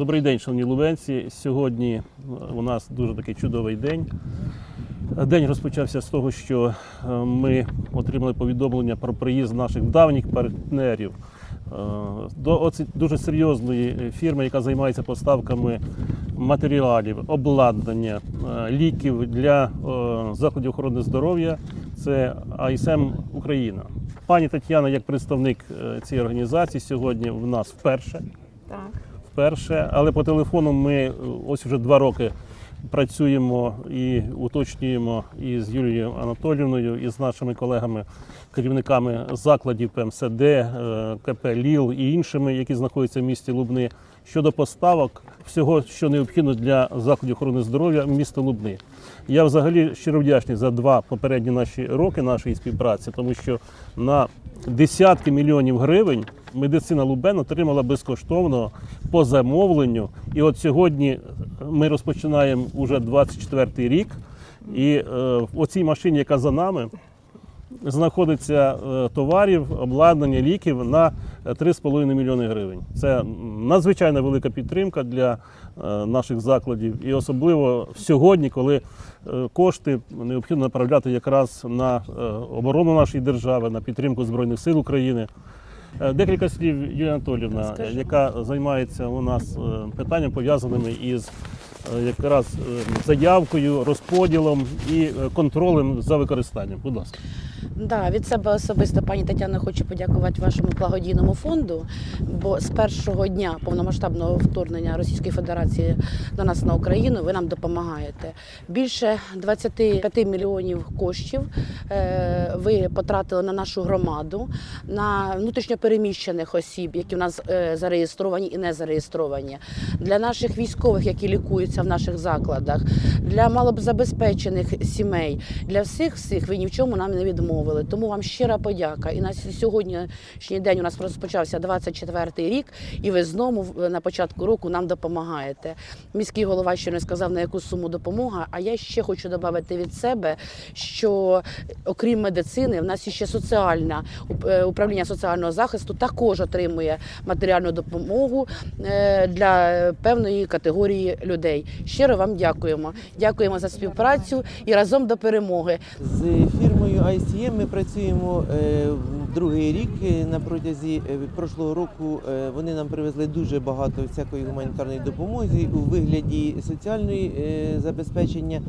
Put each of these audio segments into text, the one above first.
Добрий день, шановні лубенці. Сьогодні е, у нас дуже такий чудовий день. Е, День розпочався з того, що е, ми отримали повідомлення про приїзд наших давніх партнерів до дуже серйозної фірми, яка займається поставками матеріалів, обладнання, ліків для закладів охорони здоров'я. Це АСМ Україна. Пані Тетяна, як представник цієї організації, сьогодні в нас вперше Так. Вперше, але по телефону ми е, ось вже два роки працюємо і уточнюємо із Юлією Анатолівною, і з нашими колегами, керівниками закладів ПМСД, е, КП ЛІЛ і іншими, які знаходяться в місті Лубни, щодо поставок всього, що необхідно для закладів охорони здоров'я міста Лубни. Я взагалі щиро вдячний за два попередні наші роки нашої співпраці, тому що на десятки мільйонів гривень медицина Лубен отримала безкоштовно по замовленню. І от сьогодні ми розпочинаємо уже 24-й рік. І е, в оцій машині, яка за нами, знаходиться е, товарів, обладнання, ліків на 3,5 мільйони гривень. Це надзвичайно велика підтримка для е, наших закладів, і особливо сьогодні, коли е, кошти необхідно направляти якраз на е, оборону нашої держави, на підтримку Збройних сил України. Е, Декілька слів, Юлія Анатолівна, яка займається у нас е, питанням пов'язаними із якраз е, заявкою, розподілом і е, контролем за використанням. Будь ласка. Да, від себе особисто пані Тетяна хочу подякувати вашому благодійному фонду, бо з першого дня повномасштабного вторгнення Російської Федерації до нас на Україну ви нам допомагаєте. Більше 25 мільйонів коштів е, ви потратили на нашу громаду, на внутрішньопереміщених осіб, які в нас е, зареєстровані і не зареєстровані, для наших військових, які лікуються в наших закладах, для малозабезпечених сімей, для всіх всіх ви ні в чому нам не відмовили. Тому вам щира подяка. І на сьогоднішній день у нас розпочався 24-й рік, і ви знову на початку року нам допомагаєте. Міський голова ще не сказав на яку суму допомога. А я ще хочу додати від себе, що окрім медицини, в нас ще соціальна е, управління соціального захисту також отримує матеріальну допомогу е, для певної категорії людей. Щиро вам дякуємо. Дякуємо за співпрацю і разом до перемоги. З фірмою ICM ми працюємо е, другий рік. Е, На протязі е, прошлого року вони нам привезли дуже багато всякої гуманітарної допомоги у вигляді соціальної забезпечення,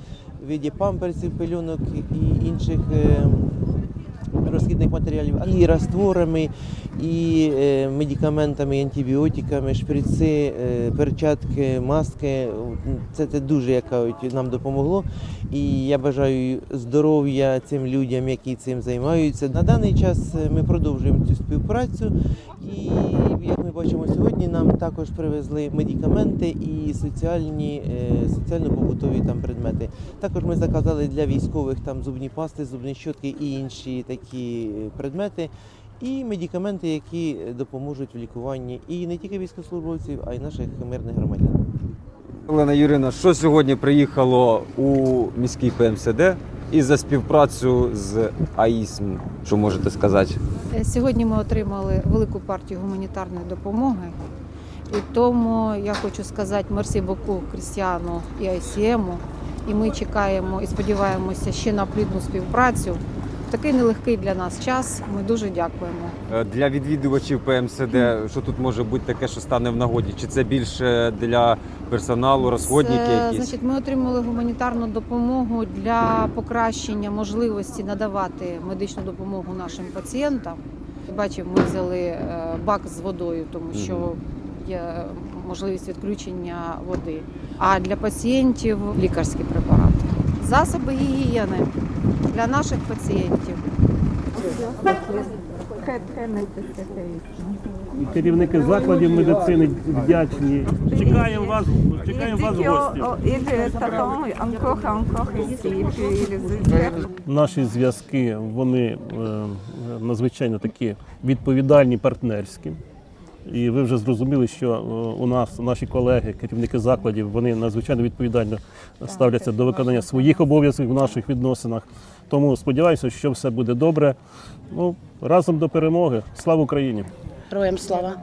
в виді памперсів, пельонок і інших. Розхідних матеріалів і растворами, і е, медикаментами, антибіотиками, шприци, е, перчатки, маски. Це, це дуже як кажуть, нам допомогло. І я бажаю здоров'я цим людям, які цим займаються. На даний час е, ми продовжуємо цю співпрацю. І як ми бачимо сьогодні, нам також привезли медикаменти і соціальні, соціально-побутові там предмети. Також ми заказали для військових там зубні пасти, зубні щотки і інші такі е, предмети. І медикаменти, які допоможуть в лікуванні і не тільки військовослужбовців, а й наших мирних громадян. Олена Юрина, що сьогодні приїхало у міський ПМСД і за співпрацю з АІСМ, що можете сказати? Е, Сьогодні ми отримали велику партію гуманітарної допомоги. І тому я хочу сказати мерсі боку Крістіану і ICM. І ми чекаємо і сподіваємося ще на плідну співпрацю. Такий нелегкий для нас час. Ми дуже дякуємо. Е, Для відвідувачів ПМСД, що тут може бути таке, що стане в нагоді? Чи це більше для персоналу, розходники Це, якісь? значить, ми отримали гуманітарну допомогу для покращення можливості надавати медичну допомогу нашим пацієнтам. Бачив, ми взяли е, бак з водою, тому що є можливість відключення води. А для пацієнтів лікарські препарати. Засоби гігієни для наших пацієнтів. І керівники закладів медицини вдячні. Чекаємо вас, чекаємо вас в гості. Autres, Наші зв'язки вони е, надзвичайно такі відповідальні, партнерські. І ви вже зрозуміли, що е, у нас наші колеги, керівники закладів, вони надзвичайно відповідально ставляться до виконання своїх обов'язків в наших відносинах. Тому сподіваюся, що все буде добре. Ну, разом до перемоги. Слава Україні! Героям слава!